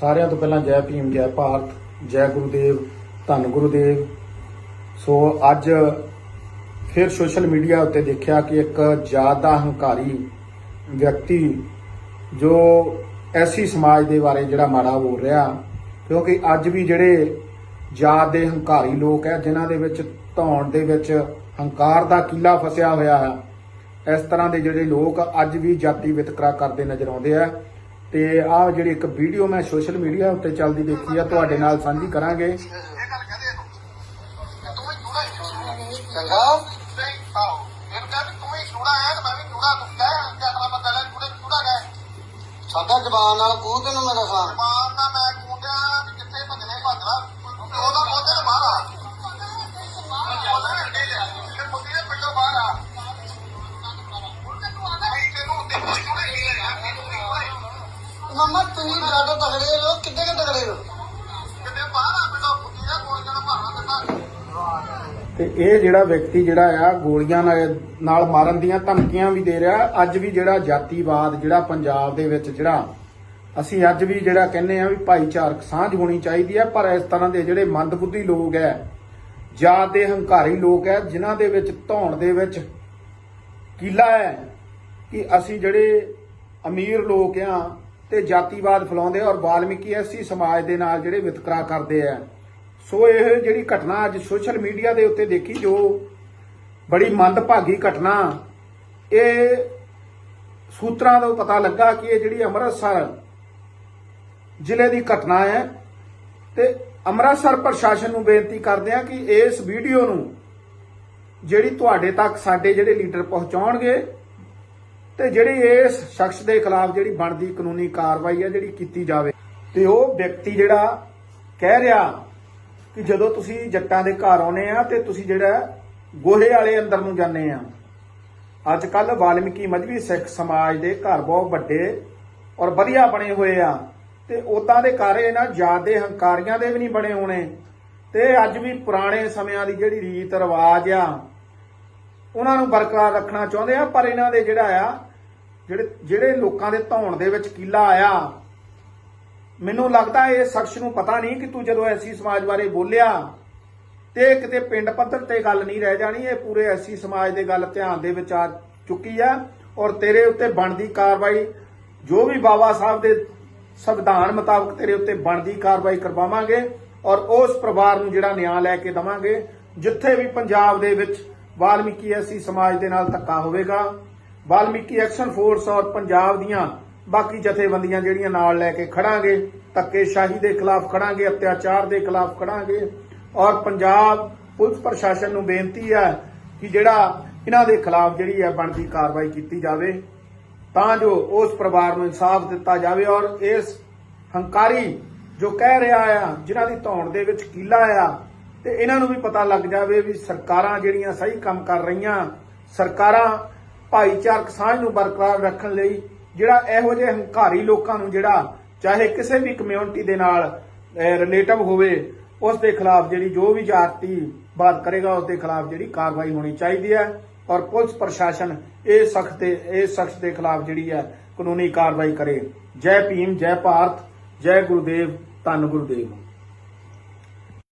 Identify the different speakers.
Speaker 1: ਸਾਰਿਆਂ ਤੋਂ ਪਹਿਲਾਂ ਜੈ ਭੀਮ, ਜੈ ਭਾਰਤ, ਜੈ ਗੁਰੂਦੇਵ, ਧੰਨ ਗੁਰੂਦੇਵ। ਸੋ ਅੱਜ ਫਿਰ ਸੋਸ਼ਲ ਮੀਡੀਆ ਉੱਤੇ ਦੇਖਿਆ ਕਿ ਇੱਕ ਜ਼ਿਆਦਾ ਹੰਕਾਰੀ ਵਿਅਕਤੀ ਜੋ ਐਸੀ ਸਮਾਜ ਦੇ ਬਾਰੇ ਜਿਹੜਾ ਮਾੜਾ ਬੋਲ ਰਿਹਾ, ਕਿਉਂਕਿ ਅੱਜ ਵੀ ਜਿਹੜੇ ਜਾਤ ਦੇ ਹੰਕਾਰੀ ਲੋਕ ਹੈ, ਜਿਨ੍ਹਾਂ ਦੇ ਵਿੱਚ ਧੌਣ ਦੇ ਵਿੱਚ ਹੰਕਾਰ ਦਾ ਕੀਲਾ ਫਸਿਆ ਹੋਇਆ ਹੈ, ਇਸ ਤਰ੍ਹਾਂ ਦੇ ਜਿਹੜੇ ਲੋਕ ਅੱਜ ਵੀ ਜਾਤੀ ਵਿਤਕਰਾ ਕਰਦੇ ਨਜ਼ਰ ਆਉਂਦੇ ਆ। ਤੇ ਆਹ ਜਿਹੜੀ ਇੱਕ ਵੀਡੀਓ ਮੈਂ ਸੋਸ਼ਲ ਮੀਡੀਆ ਉੱਤੇ ਚੱਲਦੀ ਦੇਖੀ ਆ ਤੁਹਾਡੇ ਨਾਲ ਸਾਂਝੀ ਕਰਾਂਗੇ।
Speaker 2: ਇਹ ਗੱਲ ਕਹਦੇ ਤੂੰ ਤੂੰ ਵੀ ਚੂੜਾ ਹੀ ਚੰਗਾ ਨਹੀਂ
Speaker 3: ਮਮਾ ਤੁਸੀਂ ਡੱਡ ਤਗੜੇ ਲੋ ਕਿੱਡੇ ਕਿ ਤਗੜੇ ਲੋ
Speaker 2: ਕਿਤੇ ਬਾਹਰ ਆ ਪਿੰਡੋਂ ਮੁੱਦੀ ਦਾ ਕੋਲ ਜਾਣਾ ਮਾਰਨਾ ਕਿੱਦਾਂ
Speaker 1: ਤੇ ਇਹ ਜਿਹੜਾ ਵਿਅਕਤੀ ਜਿਹੜਾ ਆ ਗੋਲੀਆਂ ਨਾਲ ਨਾਲ ਮਾਰਨ ਦੀਆਂ ਧਮਕੀਆਂ ਵੀ ਦੇ ਰਿਹਾ। ਅੱਜ ਵੀ ਜਿਹੜਾ ਜਾਤੀਵਾਦ ਜਿਹੜਾ ਪੰਜਾਬ ਦੇ ਵਿੱਚ ਜਿਹੜਾ ਅਸੀਂ ਅੱਜ ਵੀ ਜਿਹੜਾ ਕਹਿੰਦੇ ਆ ਵੀ ਭਾਈਚਾਰਕ ਸਾਂਝ ਹੋਣੀ ਚਾਹੀਦੀ ਹੈ ਪਰ ਇਸ ਤਰ੍ਹਾਂ ਦੇ ਜਿਹੜੇ ਮੰਦਬੁੱਧੀ ਲੋਕ ਹੈ ਜਾਤ ਦੇ ਹੰਕਾਰੀ ਲੋਕ ਹੈ ਜਿਨ੍ਹਾਂ ਦੇ ਵਿੱਚ ਧੌਣ ਦੇ ਵਿੱਚ ਕੀਲਾ ਹੈ ਕਿ ਅਸੀਂ ਜਿਹੜੇ ਅਮੀਰ ਲੋਕ ਆ ਤੇ ਜਾਤੀਵਾਦ ਫੈਲਾਉਂਦੇ ਔਰ ਵਾਲਮੀਕੀ ਐਸੀ ਸਮਾਜ ਦੇ ਨਾਲ ਜਿਹੜੇ ਵਿਤਕਰਾ ਕਰਦੇ ਆ। ਸੋ ਇਹ ਜਿਹੜੀ ਘਟਨਾ ਅੱਜ ਸੋਸ਼ਲ ਮੀਡੀਆ ਦੇ ਉੱਤੇ ਦੇਖੀ, ਜੋ ਬੜੀ ਮੰਦਭਾਗੀ ਘਟਨਾ, ਇਹ ਸੂਤਰਾਂ ਤੋਂ ਪਤਾ ਲੱਗਾ ਕਿ ਇਹ ਜਿਹੜੀ ਅੰਮ੍ਰਿਤਸਰ ਜ਼ਿਲ੍ਹੇ ਦੀ ਘਟਨਾ ਹੈ ਤੇ ਅੰਮ੍ਰਿਤਸਰ ਪ੍ਰਸ਼ਾਸਨ ਨੂੰ ਬੇਨਤੀ ਕਰਦੇ ਆ ਕਿ ਇਸ ਵੀਡੀਓ ਨੂੰ ਜਿਹੜੀ ਤੁਹਾਡੇ ਤੱਕ ਸਾਡੇ ਜਿਹੜੇ ਲੀਡਰ ਪਹੁੰਚਾਉਣਗੇ ਤੇ ਜਿਹੜੀ ਇਸ ਸ਼ਖਸ ਦੇ ਖਿਲਾਫ ਜਿਹੜੀ ਬਣਦੀ ਕਾਨੂੰਨੀ ਕਾਰਵਾਈ ਹੈ ਜਿਹੜੀ ਕੀਤੀ ਜਾਵੇ, ਤੇ ਉਹ ਵਿਅਕਤੀ ਜਿਹੜਾ ਕਹਿ ਰਿਹਾ ਕਿ ਜਦੋਂ ਤੁਸੀਂ ਜੱਟਾਂ ਦੇ ਘਰ ਆਉਨੇ ਆ ਤੇ ਤੁਸੀਂ ਜਿਹੜਾ ਗੋਹੇ ਵਾਲੇ ਅੰਦਰ ਨੂੰ ਜਾਂਦੇ ਆ। ਅੱਜ ਕੱਲ ਵਾਲਮੀਕੀ ਮਜਬੀ ਸਿੱਖ ਸਮਾਜ ਦੇ ਘਰ ਬਹੁਤ ਵੱਡੇ ਔਰ ਵਧੀਆ ਬਣੇ ਹੋਏ ਆ, ਤੇ ਉਦਾਂ ਦੇ ਘਰ ਇਹਨਾਂ ਜਾਦੇ ਹੰਕਾਰੀਆਂ ਦੇ ਵੀ ਨਹੀਂ ਬਣੇ ਹੋਣੇ। ਤੇ ਅੱਜ ਵੀ ਪੁਰਾਣੇ ਸਮਿਆਂ ਦੀ ਜਿਹੜੀ ਰੀਤ ਰਿਵਾਜ ਆ, ਉਹਨਾਂ ਨੂੰ ਬਰਕਰਾਰ ਰੱਖਣਾ ਚਾਹੁੰਦੇ ਆ, ਪਰ ਇਹਨਾਂ ਦੇ ਜਿਹੜਾ ਆ ਜਿਹੜੇ ਜਿਹੜੇ ਲੋਕਾਂ ਦੇ ਧੌਣ ਦੇ ਵਿੱਚ ਕੀਲਾ ਆਇਆ, ਮੈਨੂੰ ਲੱਗਦਾ ਇਹ ਸ਼ਖਸ ਨੂੰ ਪਤਾ ਨਹੀਂ ਕਿ ਤੂੰ ਜਦੋਂ ਐਸੀ ਸਮਾਜ ਬਾਰੇ ਬੋਲਿਆ, ਤੇ ਕਿਤੇ ਪਿੰਡ ਪੱਧਰ ਤੇ ਗੱਲ ਨਹੀਂ ਰਹਿ ਜਾਣੀ, ਇਹ ਪੂਰੇ ਐਸੀ ਸਮਾਜ ਦੇ ਗੱਲ ਧਿਆਨ ਦੇ ਵਿੱਚ ਆ ਚੁੱਕੀ ਆ, ਔਰ ਤੇਰੇ ਉੱਤੇ ਬਣਦੀ ਕਾਰਵਾਈ, ਜੋ ਵੀ ਬਾਬਾ ਸਾਹਿਬ ਦੇ ਸੰਵਿਧਾਨ ਮੁਤਾਬਕ ਤੇਰੇ ਉੱਤੇ ਬਣਦੀ ਕਾਰਵਾਈ ਕਰਵਾਵਾਂਗੇ, ਔਰ ਉਸ ਪਰਿਵਾਰ ਨੂੰ ਜਿਹੜਾ ਨਿਆਂ ਲੈ ਕੇ ਦਵਾਂਗੇ, ਜਿੱਥੇ ਵੀ ਪੰਜਾਬ ਦੇ ਵਿੱਚ ਵਾਲਮੀਕੀ ਐਸੀ ਸਮਾਜ ਦੇ ਨਾਲ ਧੱਕਾ ਹੋਵੇਗਾ। ਵਾਲਮੀਕੀ ਐਕਸ਼ਨ ਫੋਰਸ ਔਰ ਪੰਜਾਬ ਦੀਆਂ ਬਾਕੀ ਜਥੇਬੰਦੀਆਂ ਜਿਹੜੀਆਂ ਨਾਲ ਲੈ ਕੇ ਖੜਾਂਗੇ, ਧੱਕੇਸ਼ਾਹੀ ਦੇ ਖਿਲਾਫ ਖੜਾਂਗੇ, ਅਤਿਆਚਾਰ ਦੇ ਖਿਲਾਫ ਖੜਾਂਗੇ ਔਰ ਪੰਜਾਬ ਪੁਲਿਸ ਪ੍ਰਸ਼ਾਸਨ ਨੂੰ ਬੇਨਤੀ ਹੈ ਕਿ ਜਿਹੜਾ ਇਹਨਾਂ ਦੇ ਖਿਲਾਫ ਜਿਹੜੀ ਹੈ ਬਣਦੀ ਕਾਰਵਾਈ ਕੀਤੀ ਜਾਵੇ, ਤਾਂ ਜੋ ਉਸ ਪਰਿਵਾਰ ਨੂੰ ਇਨਸਾਫ ਦਿੱਤਾ ਜਾਵੇ ਔਰ ਇਸ ਹੰਕਾਰੀ ਜੋ ਕਹਿ ਰਿਹਾ ਆ, ਜਿਨ੍ਹਾਂ ਦੀ ਧੌਣ ਦੇ ਵਿੱਚ ਕੀਲਾ ਆ, ਤੇ ਇਹਨਾਂ ਨੂੰ ਵੀ ਪਤਾ ਲੱਗ ਜਾਵੇ ਵੀ ਸਰਕਾਰਾਂ ਜਿਹੜੀਆਂ ਸਹੀ ਕੰਮ ਕਰ ਰਹੀਆਂ, ਸਰਕਾਰਾਂ ਭਾਈਚਾਰਕ ਸਾਂਝ ਨੂੰ ਬਰਕਰਾਰ ਰੱਖਣ ਲਈ ਜਿਹੜਾ ਇਹੋ ਜਿਹੇ ਹੰਕਾਰੀ ਲੋਕਾਂ ਨੂੰ ਜਿਹੜਾ ਚਾਹੇ ਕਿਸੇ ਵੀ ਕਮਿਊਨਿਟੀ ਦੇ ਨਾਲ ਰਿਲੇਟਿਵ ਹੋਵੇ, ਉਸ ਦੇ ਖਿਲਾਫ ਜਿਹੜੀ ਜੋ ਵੀ ਜਾਤੀ ਬਾਤ ਕਰੇਗਾ, ਉਸ ਦੇ ਖਿਲਾਫ ਜਿਹੜੀ ਕਾਰਵਾਈ ਹੋਣੀ ਚਾਹੀਦੀ ਹੈ ਔਰ ਪੁਲਿਸ ਪ੍ਰਸ਼ਾਸਨ ਇਹ ਸਖਤ ਇਹ ਸ਼ਖਸ ਦੇ ਖਿਲਾਫ ਜਿਹੜੀ ਹੈ ਕਾਨੂੰਨੀ ਕਾਰਵਾਈ ਕਰੇ। ਜੈ ਭੀਮ, ਜੈ ਭਾਰਤ, ਜੈ ਗੁਰਦੇਵ, ਧੰਨ ਗੁਰਦੇਵ।